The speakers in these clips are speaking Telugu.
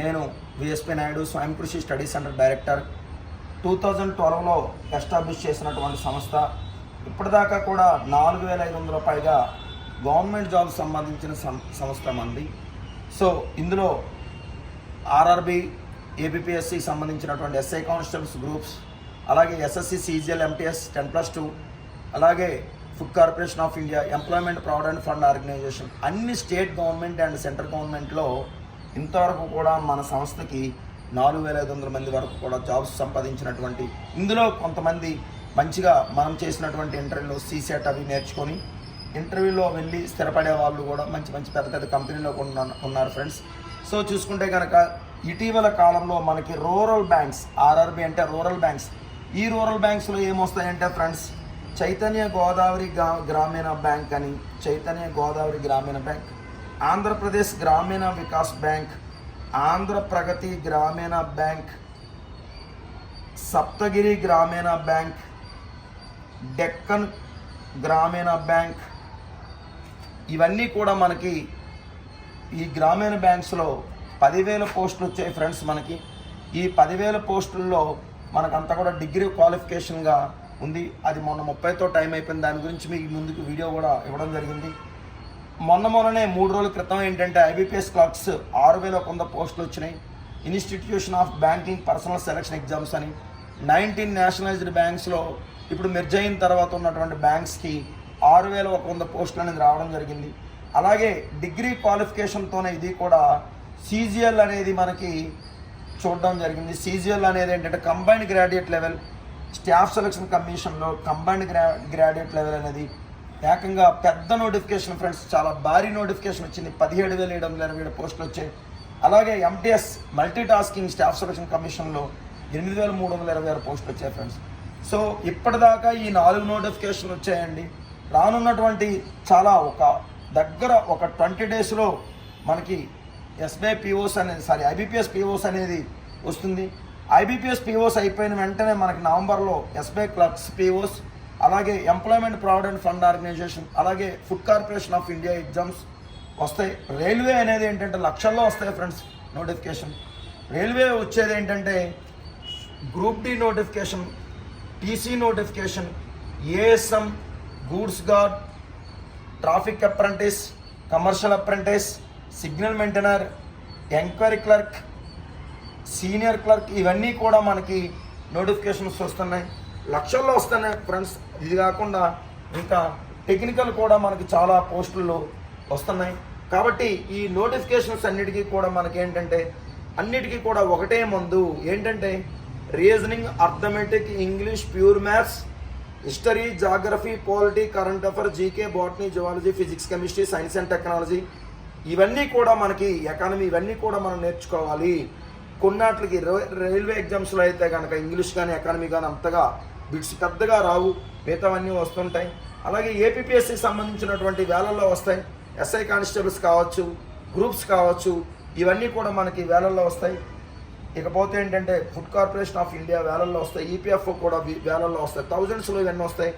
నేను VSP Naidu Swayam Krushi study centre director. Two thousand ట్వెల్వ్లో establish చేసినటువంటి సంస్థ. ఇప్పటిదాకా కూడా నాలుగు వేల ఐదు వందల పైగా గవర్నమెంట్ జాబ్ సంబంధించిన సంస్థ మంది. సో ఇందులో ఆర్ఆర్బి ఏబిపిఎస్సి సంబంధించినటువంటి ఎస్ఐ కానిస్టేబుల్స్ గ్రూప్స్ అలాగే SSC CGL MTS ten plus two అలాగే food corporation of India employment provident fund organisation అన్ని స్టేట్ గవర్నమెంట్ అండ్ సెంట్రల్ గవర్నమెంట్లో ఇంతవరకు కూడా మన సంస్థకి నాలుగు వేల ఐదు వందల మంది వరకు కూడా జాబ్స్ సంపాదించినటువంటి ఇందులో కొంతమంది మంచిగా మనం చేసినటువంటి ఇంటర్వ్యూలో సీసెట్ అవి నేర్చుకొని ఇంటర్వ్యూలో వెళ్ళి స్థిరపడే వాళ్ళు కూడా మంచి మంచి పెద్ద పెద్ద కంపెనీలో ఉన్న ఉన్నారు ఫ్రెండ్స్. సో చూసుకుంటే కనుక ఇటీవల కాలంలో మనకి రూరల్ బ్యాంక్స్ ఆర్ఆర్బి అంటే రూరల్ బ్యాంక్స్ ఈ రూరల్ బ్యాంక్స్లో ఏమొస్తాయంటే ఫ్రెండ్స్ చైతన్య గోదావరి గ్రామీణ బ్యాంక్ అని చైతన్య గోదావరి గ్రామీణ బ్యాంక్. ఆంధ్రప్రదేశ్ గ్రామీణ వికాస్ బ్యాంక్ ఆంధ్ర ప్రగతి గ్రామీణ బ్యాంక్ సప్తగిరి గ్రామీణ బ్యాంక్ డెక్కన్ గ్రామీణ బ్యాంక్. ఇవన్నీ కూడా మనకి ఈ గ్రామీణ బ్యాంక్స్లో పదివేల పోస్టులు వచ్చాయి ఫ్రెండ్స్ మనకి. ఈ పదివేల పోస్టుల్లో మనకంతా కూడా డిగ్రీ క్వాలిఫికేషన్గా ఉంది. అది మొన్న ముప్పైతో టైం అయిపోయింది. దాని గురించి మీకు ముందుకు వీడియో కూడా ఇవ్వడం జరిగింది. మొన్న మొన్ననే మూడు రోజుల క్రితం ఏంటంటే ఐబీపీఎస్ క్లర్క్స్ ఆరు వేల ఒక వంద పోస్టులు వచ్చినాయి. Institution of banking personnel selection exams అని. నైన్టీన్ నేషనలైజ్డ్ బ్యాంక్స్లో ఇప్పుడు మెర్జ్ అయిన తర్వాత ఉన్నటువంటి బ్యాంక్స్కి ఆరు వేల ఒక వంద పోస్టులు అనేది రావడం జరిగింది. అలాగే డిగ్రీ క్వాలిఫికేషన్తోనే ఇది కూడా సీజీఎల్ అనేది మనకి చూడడం జరిగింది. సీజీఎల్ అనేది ఏంటంటే combined graduate level staff selection కమిషన్లో కంబైన్డ్ గ్రా గ్రాడ్యుయేట్ లెవెల్ అనేది ఏకంగా పెద్ద నోటిఫికేషన్ ఫ్రెండ్స్ చాలా భారీ నోటిఫికేషన్ వచ్చింది. పదిహేడు వేల ఏడు వందల ఇరవై ఏడు పోస్టులు వచ్చాయి. అలాగే MTS multi tasking staff selection కమిషన్లో ఎనిమిది వేల మూడు వందల ఇరవై ఆరు పోస్టులు వచ్చాయి ఫ్రెండ్స్. సో ఇప్పటిదాకా ఈ నాలుగు నోటిఫికేషన్ వచ్చాయండి. రానున్నటువంటి చాలా ఒక దగ్గర ఒక ట్వంటీ డేస్లో మనకి ఎస్బీఐ పిఓస్ అనేది సారీ ఐబీపీఎస్ పిఓస్ అనేది వస్తుంది. ఐబీపీఎస్ పిఓస్ అయిపోయిన వెంటనే మనకి నవంబర్లో ఎస్బీఐ క్లర్క్స్ పిఓస్ అలాగే ఎంప్లాయ్మెంట్ ప్రావిడెంట్ ఫండ్ ఆర్గనైజేషన్ అలాగే food corporation of India exams వస్తాయి. రైల్వే అనేది ఏంటంటే లక్షల్లో వస్తాయి ఫ్రెండ్స్ నోటిఫికేషన్ రైల్వే వచ్చేది ఏంటంటే group D notification TC notification ASM goods guard traffic apprentice commercial apprentice signal maintainer enquiry clerk senior clerk ఇవన్నీ కూడా మనకి నోటిఫికేషన్స్ వస్తున్నాయి. లక్షల్లో వస్తున్నాయి ఫ్రెండ్స్ ఇది కాకుండా ఇంకా టెక్నికల్ కూడా మనకి చాలా పోస్టుల్లో వస్తున్నాయి. కాబట్టి ఈ నోటిఫికేషన్స్ అన్నిటికీ కూడా మనకి ఏంటంటే అన్నిటికీ కూడా ఒకటే మందు. ఏంటంటే reasoning arithmetic English pure maths history geography polity current affair GK botany zoology physics chemistry science and technology. ఇవన్నీ కూడా మనకి ఎకానమీ ఇవన్నీ కూడా మనం నేర్చుకోవాలి. కొన్నాట్లకి రైల్వే ఎగ్జామ్స్లో అయితే కనుక ఇంగ్లీష్ కానీ ఎకానమీ కానీ అంతగా బిట్స్ పెద్దగా రావు మిగతావన్నీ వస్తుంటాయి. అలాగే ఏపీఎస్సి సంబంధించినటువంటి వేలల్లో వస్తాయి. ఎస్ఐ కానిస్టేబుల్స్ కావచ్చు గ్రూప్స్ కావచ్చు ఇవన్నీ కూడా మనకి వేలల్లో వస్తాయి. ఇకపోతే ఏంటంటే ఫుడ్ కార్పొరేషన్ ఆఫ్ ఇండియా వేలల్లో వస్తాయి. ఈపీఎఫ్ఓ కూడా వేలల్లో వస్తాయి. థౌజండ్స్లో ఇవన్నీ వస్తాయి.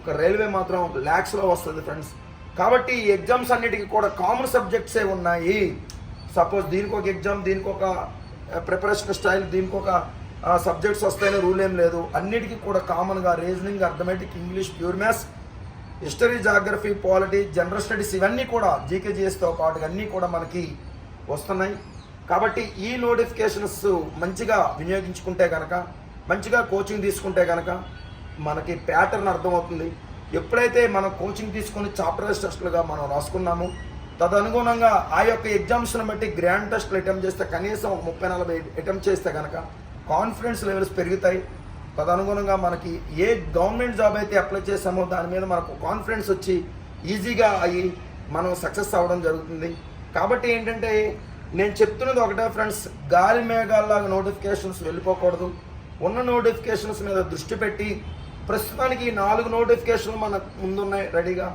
ఒక రైల్వే మాత్రం ల్యాక్స్లో వస్తుంది ఫ్రెండ్స్. కాబట్టి ఈ ఎగ్జామ్స్ అన్నిటికీ కూడా కామన్ సబ్జెక్ట్సే ఉన్నాయి. సపోజ్ దీనికి ఒక ఎగ్జామ్ దీనికి ఒక ప్రిపరేషన్ స్టైల్ దీనికి ఒక సబ్జెక్ట్స్ వస్తాయని రూల్ ఏం లేదు. అన్నిటికీ కూడా కామన్గా reasoning arithmetic English pure maths history geography polity general studies ఇవన్నీ కూడా జీకేజీఎస్తో పాటు అన్నీ కూడా మనకి వస్తున్నాయి. కాబట్టి ఈ నోటిఫికేషన్స్ మంచిగా వినియోగించుకుంటే కనుక మంచిగా కోచింగ్ తీసుకుంటే కనుక మనకి ప్యాటర్న్ అర్థమవుతుంది. ఎప్పుడైతే మనం కోచింగ్ తీసుకొని చాప్టర్ టెస్టులుగా మనం రాసుకున్నాము తదనుగుణంగా ఆ యొక్క ఎగ్జామ్స్ని బట్టి గ్రాండ్ టెస్ట్లు అటెంప్ట్ చేస్తే కనీసం ముప్పై నలభై అటెంప్ట్ చేస్తే కనుక కాన్ఫిడెన్స్ లెవెల్స్ పెరుగుతాయి. తదనుగుణంగా మనకి ఏ గవర్నమెంట్ జాబ్ అయితే అప్లై చేసామో దాని మీద మనకు కాన్ఫిడెన్స్ వచ్చి ఈజీగా అయ్యి మనం సక్సెస్ అవ్వడం జరుగుతుంది. కాబట్టి ఏంటంటే నేను చెప్తున్నది ఒకటే ఫ్రెండ్స్ గాలి మేఘాల్లాగా నోటిఫికేషన్స్ వెళ్ళిపోకూడదు. ఉన్న నోటిఫికేషన్స్ మీద దృష్టి పెట్టి ప్రస్తుతానికి ఈ నాలుగు నోటిఫికేషన్లు మన ముందున్నాయి రెడీగా.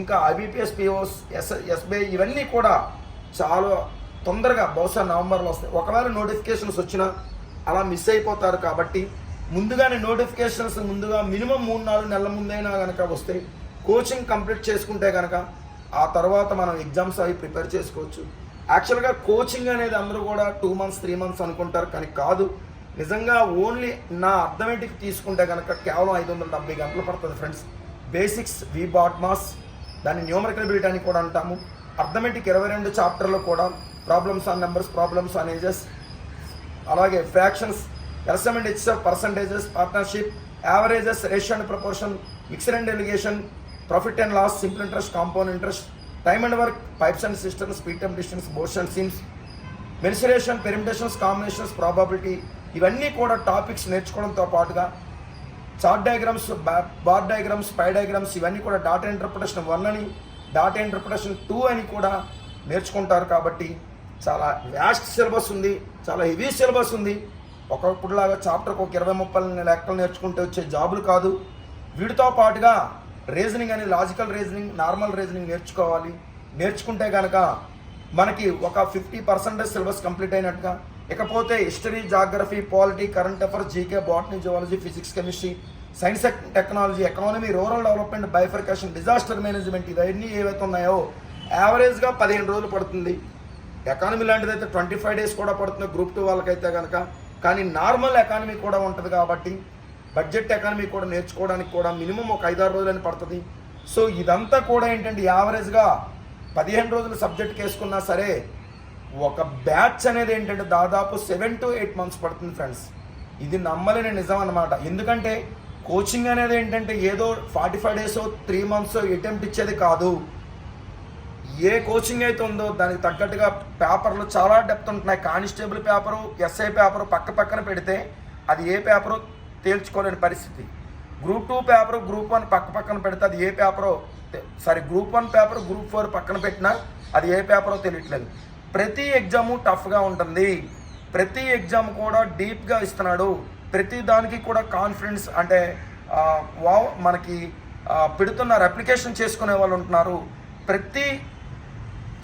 ఇంకా ఐబీపీఎస్ పిఓస్ ఎస్ ఎస్బీఐ ఇవన్నీ కూడా చాలా తొందరగా బహుశా నవంబర్లో వస్తాయి. ఒకవేళ నోటిఫికేషన్స్ వచ్చినా అలా మిస్ అయిపోతారు కాబట్టి ముందుగానే నోటిఫికేషన్స్ ముందుగా మినిమం మూడు నాలుగు నెలల ముందైనా కనుక వస్తే కోచింగ్ కంప్లీట్ చేసుకుంటే కనుక ఆ తర్వాత మనం ఎగ్జామ్స్ అవి ప్రిపేర్ చేసుకోవచ్చు. యాక్చువల్గా కోచింగ్ అనేది అందరూ కూడా టూ మంత్స్ త్రీ మంత్స్ అనుకుంటారు కానీ కాదు. నిజంగా ఓన్లీ నా అర్థమెటిక్ తీసుకుంటే కనుక కేవలం ఐదు వందల డెబ్బై గంటలు పడుతుంది ఫ్రెండ్స్ బేసిక్స్ వి బాట్మాస్ దాన్ని న్యూమరికల్ అని కూడా అంటాము. అర్థమెటిక్ ఇరవై రెండు చాప్టర్లో కూడా problems on numbers problems on ages అలాగే fractions LCM and HCF percentages partnership averages ratio and proportion mixture and alligation profit and loss simple interest compound interest time and work pipes and cisterns speed and distance boats and streams mensuration permutations combinations probability ఇవన్నీ కూడా టాపిక్స్ నేర్చుకోవడంతో పాటుగా chart diagrams bar diagrams pie diagrams ఇవన్నీ కూడా డాటా ఇంటర్ప్రిటేషన్ వన్ అని డాటా ఇంటర్ప్రిటేషన్ టూ అని కూడా నేర్చుకుంటారు కాబట్టి చాలా వ్యాస్ట్ సిలబస్ ఉంది చాలా హెవీ సిలబస్ ఉంది. ఒకప్పుడులాగా చాప్టర్కి ఒక ఇరవై ముప్పై లెక్కలు నేర్చుకుంటే వచ్చే జాబులు కాదు. వీటితో పాటుగా రీజనింగ్ అని లాజికల్ రీజనింగ్ నార్మల్ రీజనింగ్ నేర్చుకోవాలి. నేర్చుకుంటే కనుక మనకి ఒక ఫిఫ్టీ పర్సెంటేజ్ సిలబస్ కంప్లీట్ అయినట్టుగా. ఇకపోతే history geography polity current affairs GK botany zoology physics chemistry science technology economy rural development bifurcation disaster management ఇవన్నీ ఏవైతే ఉన్నాయో యావరేజ్గా పదిహేను రోజులు పడుతుంది. ఎకానమీ లాంటిది అయితే ట్వంటీ ఫైవ్ డేస్ కూడా పడుతుంది గ్రూప్ టూ వాళ్ళకైతే కనుక కానీ నార్మల్ ఎకానమీ కూడా ఉంటుంది కాబట్టి బడ్జెట్ ఎకానమీ కూడా నేర్చుకోవడానికి కూడా మినిమం ఒక ఐదారు రోజులని పడుతుంది. సో ఇదంతా కూడా ఏంటంటే యావరేజ్గా పదిహేను రోజులు సబ్జెక్ట్ వేసుకున్నా సరే ఒక బ్యాచ్ అనేది ఏంటంటే దాదాపు సెవెన్ టు ఎయిట్ మంత్స్ పడుతుంది ఫ్రెండ్స్ ఇది నమ్మలేని నిజం అన్నమాట. ఎందుకంటే కోచింగ్ అనేది ఏంటంటే ఏదో forty five days three months attempt ఇచ్చేది కాదు. ఏ కోచింగ్ అయితే ఉందో దానికి తగ్గట్టుగా పేపర్లు చాలా డెప్త్ ఉంటున్నాయి. కానిస్టేబుల్ పేపరు ఎస్ఐ పేపరు పక్క పక్కన పెడితే అది ఏ పేపరు తేల్చుకోలేని పరిస్థితి. Group two paper group one పక్క పక్కన పెడితే అది ఏ పేపరో sorry group one paper group four పక్కన పెట్టినా అది ఏ పేపరో తెలియట్లేదు. ప్రతి ఎగ్జాము టఫ్గా ఉంటుంది. ప్రతి ఎగ్జామ్ కూడా డీప్గా ఇస్తున్నాడు. ప్రతి దానికి కూడా కాన్ఫిడెన్స్ అంటే వా వావ్ మనకి పెడుతున్నారు అప్లికేషన్ చేసుకునే వాళ్ళు ఉంటున్నారు. ప్రతి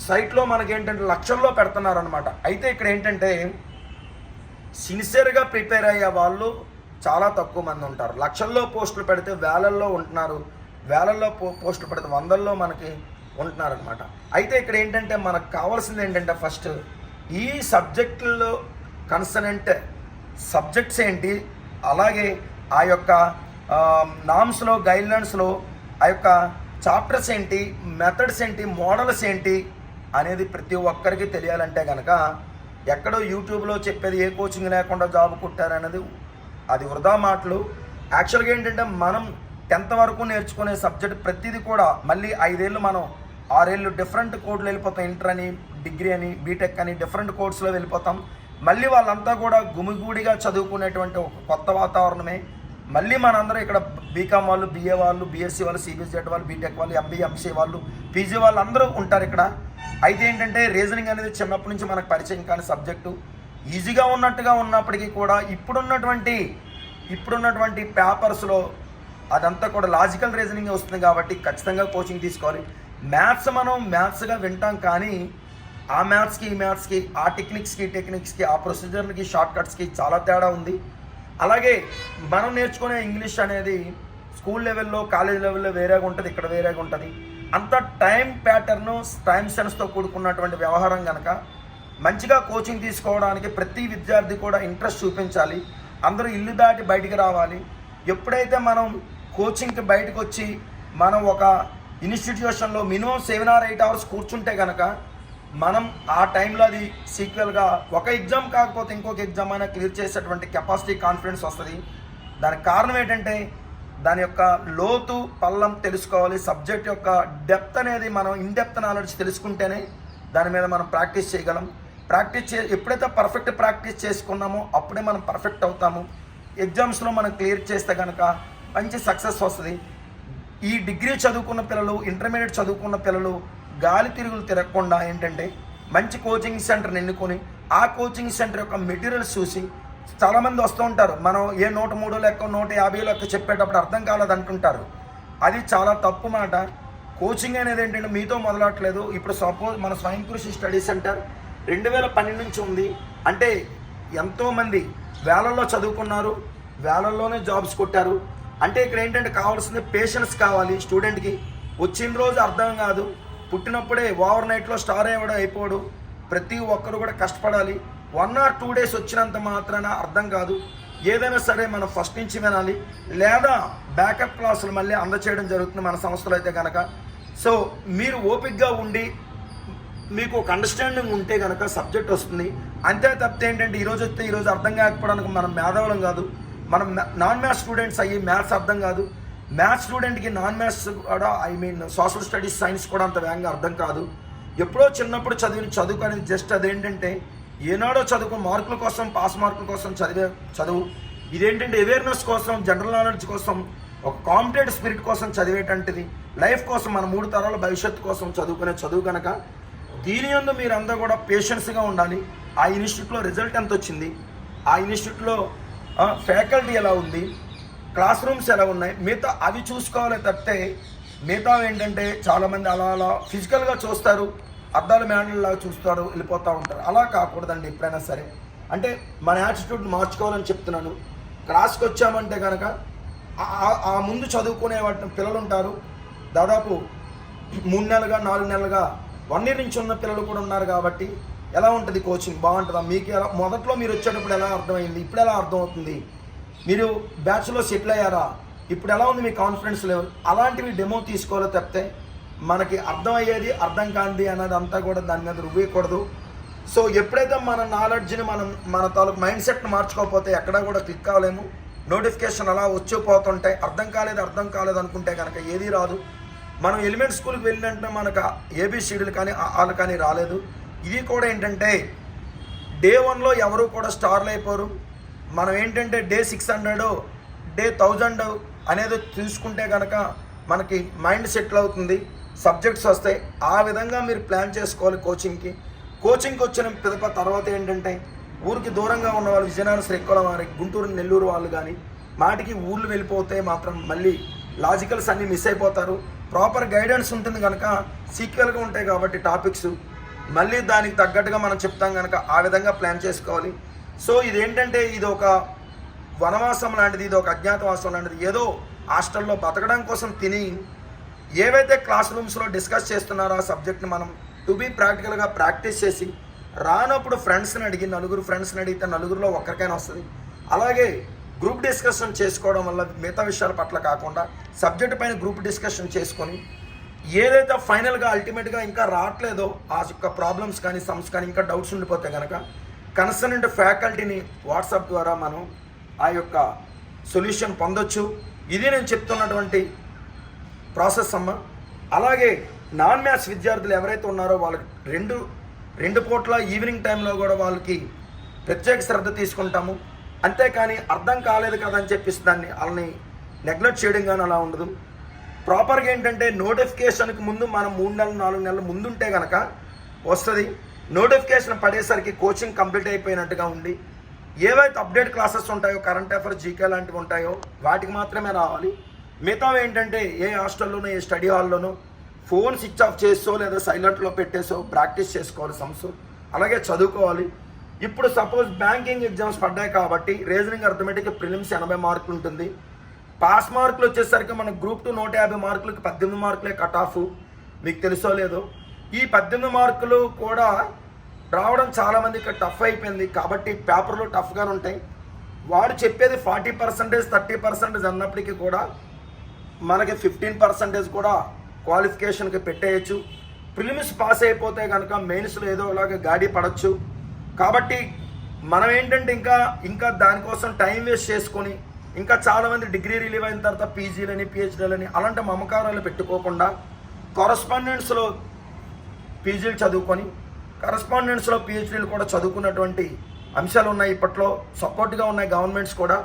సైట్లో మనకి ఏంటంటే లక్షల్లో పెడుతున్నారు అనమాట అయితే ఇక్కడ ఏంటంటే సిన్సియర్గా ప్రిపేర్ అయ్యే వాళ్ళు చాలా తక్కువ మంది ఉంటారు. లక్షల్లో పోస్టులు పెడితే వేలల్లో ఉంటున్నారు. వేలల్లో పో పోస్టులు పెడితే వందల్లో మనకి ఉంటున్నారు అనమాట అయితే ఇక్కడ ఏంటంటే మనకు కావాల్సింది ఏంటంటే ఫస్ట్ ఈ సబ్జెక్టుల్లో కన్సనెంట్ సబ్జెక్ట్స్ ఏంటి? అలాగే ఆ యొక్క నామ్స్లో గైడ్లైన్స్లో ఆ యొక్క చాప్టర్స్ ఏంటి? మెథడ్స్ ఏంటి? మోడల్స్ ఏంటి? అనేది ప్రతి ఒక్కరికి తెలియాలంటే కనుక ఎక్కడో యూట్యూబ్లో చెప్పేది ఏ కోచింగ్ లేకుండా జాబ్ కొట్టారనేది అది వృధా మాటలు. యాక్చువల్గా ఏంటంటే మనం టెన్త్ వరకు నేర్చుకునే సబ్జెక్ట్ ప్రతిదీ కూడా మళ్ళీ ఐదేళ్ళు మనం ఆరేళ్ళు డిఫరెంట్ కోడ్లు వెళ్ళిపోతాం. ఇంటర్ అని డిగ్రీ అని బీటెక్ అని డిఫరెంట్ కోర్సులో వెళ్ళిపోతాం. మళ్ళీ వాళ్ళంతా కూడా గుమిగూడిగా చదువుకునేటువంటి ఒక కొత్త వాతావరణమే. మళ్ళీ మనందరం ఇక్కడ బీకామ్ వాళ్ళు బిఏ వాళ్ళు బీఎస్సీ వాళ్ళు సిబిఎస్ఈ వాళ్ళు బీటెక్ వాళ్ళు ఎంబీ ఎంసీ వాళ్ళు పీజీ వాళ్ళు అందరూ ఉంటారు ఇక్కడ. అయితే ఏంటంటే రీజనింగ్ అనేది చిన్నప్పటి నుంచి మనకు పరిచయం కాని సబ్జెక్టు ఈజీగా ఉన్నట్టుగా ఉన్నప్పటికీ కూడా ఇప్పుడున్నటువంటి ఇప్పుడున్నటువంటి పేపర్స్లో అదంతా కూడా లాజికల్ రీజనింగ్ వస్తుంది కాబట్టి ఖచ్చితంగా కోచింగ్ తీసుకోవాలి. మ్యాథ్స్ మనం మ్యాథ్స్గా వింటాం కానీ ఆ మ్యాథ్స్కి ఈ మ్యాథ్స్కి ఆ టెక్నిక్స్కి టెక్నిక్స్కి ఆ ప్రొసీజర్లకి షార్ట్ కట్స్కి చాలా తేడా ఉంది. అలాగే మనం నేర్చుకునే ఇంగ్లీష్ అనేది స్కూల్ లెవెల్లో కాలేజ్ లెవెల్లో వేరేగా ఉంటుంది ఇక్కడ వేరేగా ఉంటుంది. అంత టైం ప్యాటర్ను టైం సెన్స్తో కూడుకున్నటువంటి వ్యవహారం కనుక మంచిగా కోచింగ్ తీసుకోవడానికి ప్రతి విద్యార్థి కూడా ఇంట్రెస్ట్ చూపించాలి. అందరూ ఇల్లు దాటి బయటికి రావాలి. ఎప్పుడైతే మనం కోచింగ్కి బయటకు వచ్చి మనం ఒక ఇన్స్టిట్యూషన్లో minimum seven or eight hours కూర్చుంటే కనుక మనం ఆ టైంలో అది సీక్వెల్గా ఒక ఎగ్జామ్ కాకపోతే ఇంకొక ఎగ్జామ్ అయినా క్లియర్ చేసేటువంటి కెపాసిటీ కాన్ఫిడెన్స్ వస్తుంది. దానికి కారణం ఏంటంటే దాని యొక్క లోతు పల్లం తెలుసుకోవాలి. సబ్జెక్ట్ యొక్క డెప్త్ అనేది మనం ఇన్ డెప్త్ నాలెడ్జ్ తెలుసుకుంటేనే దాని మీద మనం ప్రాక్టీస్ చేయగలం. ప్రాక్టీస్ చే ఎప్పుడైతే పర్ఫెక్ట్ ప్రాక్టీస్ చేసుకున్నామో అప్పుడే మనం పర్ఫెక్ట్ అవుతాము. ఎగ్జామ్స్లో మనం క్లియర్ చేస్తే కనుక మంచి సక్సెస్ వస్తుంది. ఈ డిగ్రీ చదువుకున్న పిల్లలు ఇంటర్మీడియట్ చదువుకున్న పిల్లలు గాలి తిరుగులు తిరగకుండా ఏంటంటే మంచి కోచింగ్ సెంటర్ని ఎన్నుకొని ఆ కోచింగ్ సెంటర్ యొక్క మెటీరియల్స్ చూసి చాలామంది వస్తూ ఉంటారు. మనం ఏ నూట మూడు లెక్క నూట యాభై లెక్క చెప్పేటప్పుడు అర్థం కాలేదు అంటుంటారు. అది చాలా తప్పు మాట. కోచింగ్ అనేది ఏంటంటే మీతో మొదలట్లేదు ఇప్పుడు సపోజ్ మన స్వయం కృషి స్టడీ సెంటర్ రెండు వేల పన్నెండు నుంచి ఉంది. అంటే ఎంతోమంది వేలల్లో చదువుకున్నారు వేలల్లోనే జాబ్స్ కొట్టారు. అంటే ఇక్కడ ఏంటంటే కావాల్సింది పేషెన్స్ కావాలి స్టూడెంట్కి వచ్చిన రోజు అర్థం కాదు. పుట్టినప్పుడే ఓవర్ నైట్లో స్టార్ అయ్యడం అయిపోడు. ప్రతి ఒక్కరు కూడా కష్టపడాలి. వన్ ఆర్ టూ డేస్ వచ్చినంత మాత్రాన అర్థం కాదు. ఏదైనా సరే మనం ఫస్ట్ నుంచి వినాలి. లేదా బ్యాకప్ క్లాసులు మళ్ళీ అందచేయడం జరుగుతుంది మన సంస్థలో అయితే కనుక సో మీరు ఓపిక్గా ఉండి మీకు ఒక అండర్స్టాండింగ్ ఉంటే కనుక సబ్జెక్ట్ వస్తుంది. అంతే తప్పితే ఏంటంటే ఈరోజు వస్తే ఈరోజు అర్థం కాకపోవడానికి మనం మేధావులం కాదు. మనం నాన్ మ్యాథ్స్ స్టూడెంట్స్ అయ్యి మ్యాథ్స్ అర్థం కాదు. మ్యాథ్స్ స్టూడెంట్కి నాన్ మ్యాథ్స్ కూడా I mean social studies science కూడా అంత వేగంగా అర్థం కాదు. ఎప్పుడో చిన్నప్పుడు చదివిన చదువుకు అనేది జస్ట్ అదేంటంటే ఏనాడో చదువుకు మార్కుల కోసం పాస్ మార్కుల కోసం చదివే చదువు. ఇదేంటంటే అవేర్నెస్ కోసం జనరల్ నాలెడ్జ్ కోసం ఒక కాంపిటేటివ్ స్పిరిట్ కోసం చదివేటంటిది. లైఫ్ కోసం మన మూడు తరాల భవిష్యత్తు కోసం చదువుకునే చదువు కనుక దీని యందు మీరందరూ కూడా పేషెన్స్గా ఉండాలి. ఆ ఇన్స్టిట్యూట్లో రిజల్ట్ ఎంత వచ్చింది ఆ ఇన్స్టిట్యూట్లో ఫ్యాకల్టీ ఎలా ఉంది? క్లాస్ రూమ్స్ ఎలా ఉన్నాయి? మిగతా అవి చూసుకోవాలి తప్పితే మిగతా ఏంటంటే చాలామంది అలా అలా ఫిజికల్గా చూస్తారు అద్దాల మేడల్లాగా చూస్తారు వెళ్ళిపోతూ ఉంటారు. అలా కాకూడదండి ఎప్పుడైనా సరే. అంటే మన యాటిట్యూడ్ మార్చుకోవాలని చెప్తున్నాను. క్లాస్కి వచ్చామంటే కనుక ఆ- ఆ ముందు చదువుకునే వాటి పిల్లలు ఉంటారు. దాదాపు మూడు నెలలుగా నాలుగు నెలలుగా వన్ ఇయర్ నుంచి ఉన్న పిల్లలు కూడా ఉన్నారు కాబట్టి ఎలా ఉంటుంది కోచింగ్ బాగుంటుందా? మీకు ఎలా మొదట్లో మీరు వచ్చేటప్పుడు ఎలా అర్థమైంది? ఇప్పుడు ఎలా అర్థమవుతుంది? మీరు బ్యాచ్లో సెటిల్ అయ్యారా? ఇప్పుడు ఎలా ఉంది మీ కాన్ఫిడెన్స్ లెవెల్ అలాంటివి డెమో తీసుకోవాలో తప్పితే మనకి అర్థమయ్యేది అర్థం కాంది అన్నది అంతా కూడా దాని మీద రువ్వేయకూడదు సో ఎప్పుడైతే మన నాలెడ్జ్ని మనం మన తాలూకు మైండ్ సెట్ని మార్చుకోకపోతే ఎక్కడా కూడా క్లిక్ అవ్వలేము నోటిఫికేషన్ అలా వచ్చిపోతుంటాయి అర్థం కాలేదు అర్థం కాలేదు అనుకుంటే కనుక ఏది రాదు. మనం ఎలిమెంట్ స్కూల్కి వెళ్ళినట్టు మనకు ఏబిసిడీలు కానీ ఆలు కానీ రాలేదు. ఇది కూడా ఏంటంటే డే వన్లో ఎవరు కూడా స్టార్లు అయిపోరు. మనం ఏంటంటే day six hundred day thousand అనేది చూసుకుంటే కనుక మనకి మైండ్ సెటిల్ అవుతుంది సబ్జెక్ట్స్ వస్తాయి. ఆ విధంగా మీరు ప్లాన్ చేసుకోవాలి కోచింగ్కి. కోచింగ్కి వచ్చిన పిదప తర్వాత ఏంటంటే ఊరికి దూరంగా ఉన్న వాళ్ళు విజయనగరం శ్రీకాకుళం వారి గుంటూరు నెల్లూరు వాళ్ళు కానీ మాటికి ఊళ్ళు వెళ్ళిపోతే మాత్రం మళ్ళీ లాజికల్స్ అన్నీ మిస్ అయిపోతారు. ప్రాపర్ గైడెన్స్ ఉంటుంది కనుక సీక్వెల్గా ఉంటాయి కాబట్టి టాపిక్స్. మళ్ళీ దానికి తగ్గట్టుగా మనం చెప్తాం కనుక ఆ విధంగా ప్లాన్ చేసుకోవాలి. సో ఇదేంటంటే ఇది ఒక వనవాసం లాంటిది ఇది ఒక అజ్ఞాతవాసం లాంటిది. ఏదో హాస్టల్లో బతకడం కోసం తిని ఏవైతే క్లాస్ రూమ్స్లో డిస్కస్ చేస్తున్నారో ఆ సబ్జెక్ట్ని మనం టు బీ ప్రాక్టికల్గా ప్రాక్టీస్ చేసి రానప్పుడు ఫ్రెండ్స్ని అడిగి నలుగురు ఫ్రెండ్స్ని అడిగితే నలుగురిలో ఒక్కరికైనా వస్తుంది. అలాగే గ్రూప్ డిస్కషన్ చేసుకోవడం వల్ల మిగతా విషయాల పట్ల కాకుండా సబ్జెక్ట్ పైన గ్రూప్ డిస్కషన్ చేసుకొని ఏదైతే ఫైనల్గా అల్టిమేట్గా ఇంకా రావట్లేదో ఆ యొక్క ప్రాబ్లమ్స్ కానీ సమ్స్ కానీ ఇంకా డౌట్స్ ఉండిపోతే కనుక కన్సర్న్డ్ ఫ్యాకల్టీని వాట్సాప్ ద్వారా మనం ఆ యొక్క సొల్యూషన్ పొందొచ్చు. ఇది నేను చెప్తున్నటువంటి ప్రాసెస్ అమ్మ. అలాగే నాన్ మ్యాథ్స్ విద్యార్థులు ఎవరైతే ఉన్నారో వాళ్ళకి రెండు రెండు పూట్ల ఈవినింగ్ టైంలో కూడా వాళ్ళకి ప్రత్యేక శ్రద్ధ తీసుకుంటాము. అంతేకాని అర్థం కాలేదు కదా అని చెప్పేసి దాన్ని వాళ్ళని నెగ్లెక్ట్ చేయడం కానీ అలా ఉండదు. ప్రాపర్గా ఏంటంటే నోటిఫికేషన్కి ముందు మనం మూడు నెలలు నాలుగు నెలలు ముందుంటే కనుక వస్తుంది. నోటిఫికేషన్ పడేసరికి కోచింగ్ కంప్లీట్ అయిపోయినట్టుగా ఉండి ఏవైతే అప్డేట్ క్లాసెస్ ఉంటాయో కరెంట్ అఫైర్ జీకే లాంటివి ఉంటాయో వాటికి మాత్రమే రావాలి. మిగతా ఏంటంటే ఏ హాస్టల్లోనూ ఏ స్టడీ హాల్లోనూ ఫోన్ స్విచ్ ఆఫ్ చేసో లేదా సైలెంట్లో పెట్టేసో ప్రాక్టీస్ చేసుకోవాలి సమ్స్. అలాగే చదువుకోవాలి. ఇప్పుడు సపోజ్ బ్యాంకింగ్ ఎగ్జామ్స్ పడ్డాయి కాబట్టి రీజనింగ్ అర్థమెటిక్ ప్రిలిమ్స్ ఎనభై మార్కులు ఉంటుంది. పాస్ మార్కులు వచ్చేసరికి మన గ్రూప్ టూ నూట యాభై మార్కులకి పద్దెనిమిది మార్కులే కట్ ఆఫ్. మీకు తెలుసో లేదో? ఈ పద్దెనిమిది మార్కులు కూడా రావడం చాలామందికి టఫ్ అయిపోయింది. కాబట్టి పేపర్లు టఫ్గా ఉంటాయి. వాడు చెప్పేది ఫార్టీ పర్సెంటేజ్ థర్టీ పర్సెంటేజ్ అన్నప్పటికీ కూడా మనకి ఫిఫ్టీన్ పర్సెంటేజ్ కూడా క్వాలిఫికేషన్కి పెట్టేయచ్చు. ప్రిలిమ్స్ పాస్ అయిపోతే కనుక మెయిన్స్లో ఏదో ఇలాగ గాడి పడచ్చు. కాబట్టి మనం ఏంటంటే ఇంకా ఇంకా దానికోసం టైం వేస్ట్ చేసుకొని ఇంకా చాలామంది డిగ్రీ రిలీవ్ అయిన తర్వాత పీజీలని పిహెచ్డీలని అలాంటి మమకారాలు పెట్టుకోకుండా కరస్పాండెన్స్లో పీజీలు చదువుకొని కరస్పాండెన్స్లో పిహెచ్డీలు కూడా చదువుకున్నటువంటి అంశాలు ఉన్నాయి ఇప్పట్లో సపోర్ట్గా ఉన్నాయి గవర్నమెంట్స్ కూడా.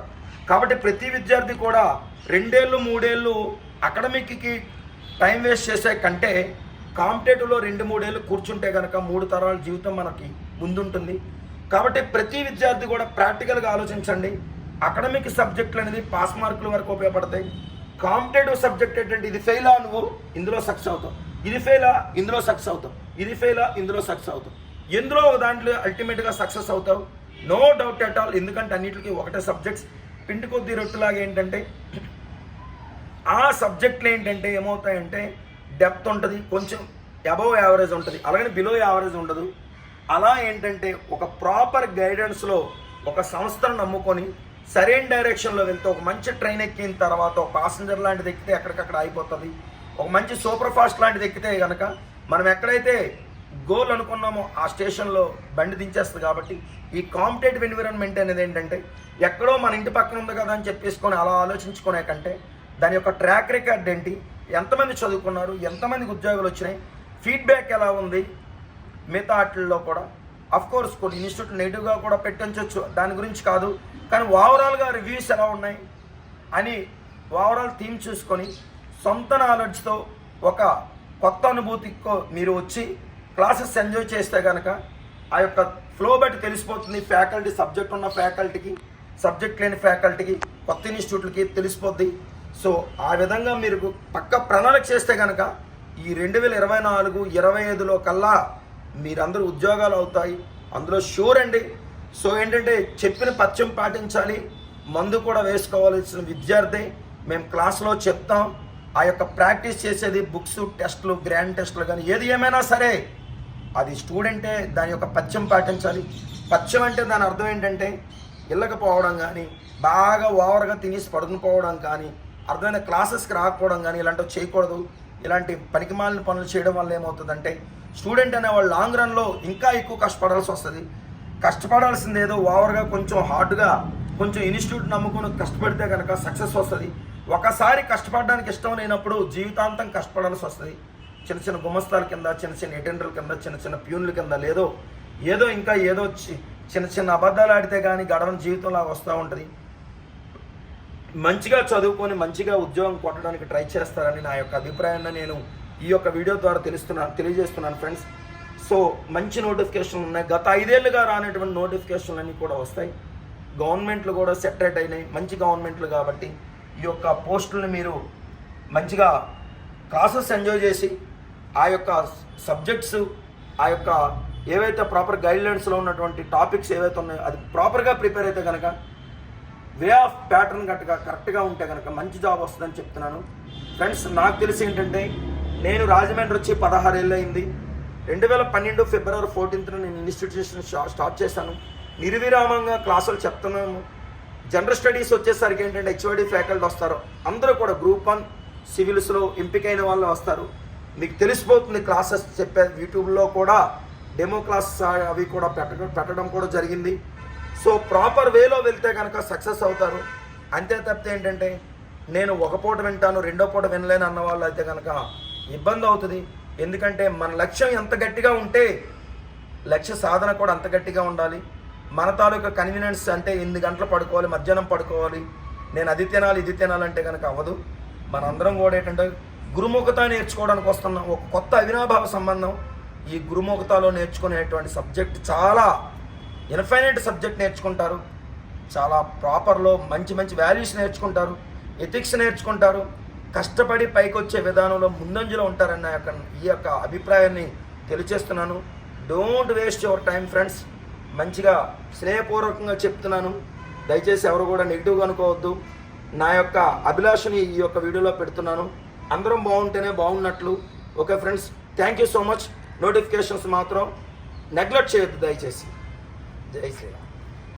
కాబట్టి ప్రతి విద్యార్థి కూడా రెండేళ్ళు మూడేళ్ళు అకాడమిక్కి టైం వేస్ట్ చేసే కంటే కాంపిటేటివ్లో రెండు మూడేళ్ళు కూర్చుంటే కనుక మూడు తరాల జీవితం మనకి ముందుంటుంది. కాబట్టి ప్రతి విద్యార్థి కూడా ప్రాక్టికల్గా ఆలోచించండి. అకాడమిక్ సబ్జెక్టులు అనేది పాస్ మార్కుల వరకు ఉపయోగపడతాయి. కాంపిటేటివ్ సబ్జెక్ట్ ఏంటంటే ఇది ఫెయిలా నువ్వు ఇందులో సక్సెస్ అవుతావు. ఇది ఫెయిలా ఇందులో సక్సెస్ అవుతావు. ఇది ఫెయిల్ ఇందులో సక్సెస్ అవుతావు. ఎందులో దాంట్లో అల్టిమేట్గా సక్సెస్ అవుతావు? నో డౌట్ అట్ ఆల్ ఎందుకంటే అన్నిటికీ ఒకటే సబ్జెక్ట్స్ పిండి కొద్ది రొట్టులాగా ఏంటంటే ఆ సబ్జెక్టులు ఏంటంటే ఏమవుతాయంటే డెప్త్ ఉంటుంది కొంచెం అబవ్ యావరేజ్ ఉంటుంది. అలాగే బిలో యావరేజ్ ఉండదు. అలా ఏంటంటే ఒక ప్రాపర్ గైడెన్స్లో ఒక సంస్థను నమ్ముకొని సరైన డైరెక్షన్లో వెళ్తే ఒక మంచి ట్రైన్ ఎక్కిన తర్వాత ఒక పాసింజర్ లాంటిది ఎక్కితే ఎక్కడికక్కడ అయిపోతుంది ఒక మంచి సూపర్ ఫాస్ట్ లాంటిది ఎక్కితే కనుక మనం ఎక్కడైతే గోల్ అనుకున్నామో ఆ స్టేషన్లో బండి దించేస్తుంది కాబట్టి ఈ కాంపిటేటివ్ ఎన్విరాన్మెంట్ అనేది ఏంటంటే ఎక్కడో మన ఇంటి పక్కన ఉంది కదా అని చెప్పేసుకొని అలా ఆలోచించుకునే కంటే దాని యొక్క ట్రాక్ రికార్డ్ ఏంటి ఎంతమంది చదువుకున్నారు ఎంతమందికి ఉద్యోగాలు వచ్చినాయి ఫీడ్బ్యాక్ ఎలా ఉంది మిగతా వాటిల్లో కూడా. అఫ్ కోర్స్ కొన్ని ఇన్స్టిట్యూట్ నెగిటివ్గా కూడా పెట్టించవచ్చు దాని గురించి కాదు కానీ ఓవరాల్గా రివ్యూస్ ఎలా ఉన్నాయి అని ఓవరాల్ థీమ్ చూసుకొని సొంత నాలెడ్జ్తో ఒక కొత్త అనుభూతితో మీరు వచ్చి క్లాసెస్ ఎంజాయ్ చేస్తే కనుక ఆ యొక్క ఫ్లో బట్టి తెలిసిపోతుంది. ఫ్యాకల్టీ సబ్జెక్ట్ ఉన్న ఫ్యాకల్టీకి సబ్జెక్ట్ లేని ఫ్యాకల్టీకి కొత్త ఇన్స్టిట్యూట్లకి తెలిసిపోద్ది. సో ఆ విధంగా మీరు పక్క ప్రణాళిక చేస్తే కనుక ఈ రెండు వేల ఇరవై నాలుగు ఇరవై ఐదులో కల్లా మీరందరూ ఉద్యోగాలు అవుతాయి. అందులో షూర్ అండి. సో ఏంటంటే చెప్పిన పథ్యం పాటించాలి. మందు కూడా వేసుకోవాల్సిన విద్యార్థి. మేము క్లాస్లో చెప్తాం. ఆ యొక్క ప్రాక్టీస్ చేసేది బుక్స్ టెస్ట్లు గ్రాండ్ టెస్ట్లు కానీ ఏది ఏమైనా సరే అది స్టూడెంటే దాని యొక్క పథ్యం పాటించాలి. పథ్యం అంటే దాని అర్థం ఏంటంటే ఇళ్ళకి కానీ బాగా ఓవర్గా తినేసి పడుకుపోవడం కానీ అర్థమైన క్లాసెస్కి రాకపోవడం కానీ ఇలాంటివి చేయకూడదు. ఇలాంటి పనికిమాలిన పనులు చేయడం వల్ల ఏమవుతుందంటే స్టూడెంట్ అనేవాళ్ళు లాంగ్ రన్లో ఇంకా ఎక్కువ కష్టపడాల్సి వస్తుంది. కష్టపడాల్సింది ఏదో ఓవర్గా కొంచెం హార్డ్గా కొంచెం ఇన్స్టిట్యూట్ నమ్ముకుని కష్టపడితే కనుక సక్సెస్ వస్తుంది. ఒకసారి కష్టపడడానికి ఇష్టం లేనప్పుడు జీవితాంతం కష్టపడాల్సి వస్తుంది. చిన్న చిన్న గుమస్తాల కింద చిన్న చిన్న ఎటెండర్ల కింద చిన్న చిన్న ప్యూన్ల కింద లేదో ఏదో ఇంకా ఏదో చి- చిన్న చిన్న అబద్ధాలు ఆడితే కానీ గడవని జీవితంలా వస్తూ ఉంటుంది. మంచిగా చదువుకొని మంచిగా ఉద్యోగం కొట్టడానికి ట్రై చేస్తారని నా యొక్క అభిప్రాయాన్ని నేను ఈ యొక్క వీడియో ద్వారా తెలుస్తున్నాను తెలియజేస్తున్నాను ఫ్రెండ్స్. సో మంచి నోటిఫికేషన్లు ఉన్నాయి. గత ఐదేళ్ళుగా రానటువంటి నోటిఫికేషన్లు అన్నీ కూడా వస్తాయి. గవర్నమెంట్లు కూడా సెటరేట్ అయినాయి. మంచి గవర్నమెంట్లు కాబట్టి ఈ యొక్క పోస్టులను మీరు మంచిగా క్లాసెస్ ఎంజాయ్ చేసి ఆ యొక్క సబ్జెక్ట్స్ ఆ యొక్క ఏవైతే ప్రాపర్ గైడ్లైన్స్లో ఉన్నటువంటి టాపిక్స్ ఏవైతే ఉన్నాయో అది ప్రాపర్గా ప్రిపేర్ అయితే కనుక వే ఆఫ్ ప్యాటర్న్ గట్టుగా కరెక్ట్గా ఉంటే కనుక మంచి జాబ్ వస్తుందని చెప్తున్నాను. ఫ్రెండ్స్ నాకు తెలిసి ఏంటంటే నేను రాజమండ్రి వచ్చి పదహారు ఏళ్ళు అయింది. రెండు వేల పన్నెండు ఫిబ్రవరి ఫోర్టీన్త్న నేను ఇన్స్టిట్యూషన్ స్టార్ట్ చేశాను. నిర్విరామంగా క్లాసులు చెప్తున్నాము. జనరల్ స్టడీస్ వచ్చేసరికి ఏంటంటే హెచ్ఓడి ఫ్యాకల్టీ వస్తారు. అందరూ కూడా గ్రూప్ వన్ సివిల్స్లో ఎంపికైన వాళ్ళు వస్తారు. మీకు తెలిసిపోతుంది క్లాసెస్ చెప్పే యూట్యూబ్లో కూడా డెమో క్లాస్ అవి కూడా పెట్టడం పెట్టడం కూడా జరిగింది. సో ప్రాపర్ వేలో వెళ్తే కనుక సక్సెస్ అవుతారు. అంతే తప్పితే ఏంటంటే నేను ఒక పూట వింటాను రెండో పూట వినలేను అన్న వాళ్ళు అయితే కనుక ఇబ్బంది అవుతుంది. ఎందుకంటే మన లక్ష్యం ఎంత గట్టిగా ఉంటే లక్ష్య సాధన కూడా అంత గట్టిగా ఉండాలి. మన తాలూకా కన్వీనియన్స్ అంటే ఎనిమిది గంటలు పడుకోవాలి మధ్యాహ్నం పడుకోవాలి. నేను అది తినాలి ఇది తినాలంటే కనుక అవ్వదు. మనందరం కూడా ఏంటంటే గురుముఖత నేర్చుకోవడానికి వస్తున్నాం ఒక కొత్త అవినాభావ సంబంధం ఈ గురుముఖతలో నేర్చుకునేటువంటి సబ్జెక్ట్ చాలా ఇన్ఫైనైట్ సబ్జెక్ట్ నేర్చుకుంటారు. చాలా ప్రాపర్లో మంచి మంచి వాల్యూస్ నేర్చుకుంటారు. ఎథిక్స్ నేర్చుకుంటారు. కష్టపడి పైకి వచ్చే విధానంలో ముందంజలో ఉంటారన్న యొక్క ఈ యొక్క అభిప్రాయాన్ని తెలియచేస్తున్నాను. Don't waste your time friends మంచిగా స్నేహపూర్వకంగా చెప్తున్నాను. దయచేసి ఎవరు కూడా నెగిటివ్గా అనుకోవద్దు. నా యొక్క అభిలాషని ఈ యొక్క వీడియోలో పెడుతున్నాను. అందరం బాగుంటేనే బాగున్నట్లు. Okay friends thank you so much notifications మాత్రం నెగ్లెక్ట్ చేయొద్దు దయచేసి. జై శ్రీరామ్.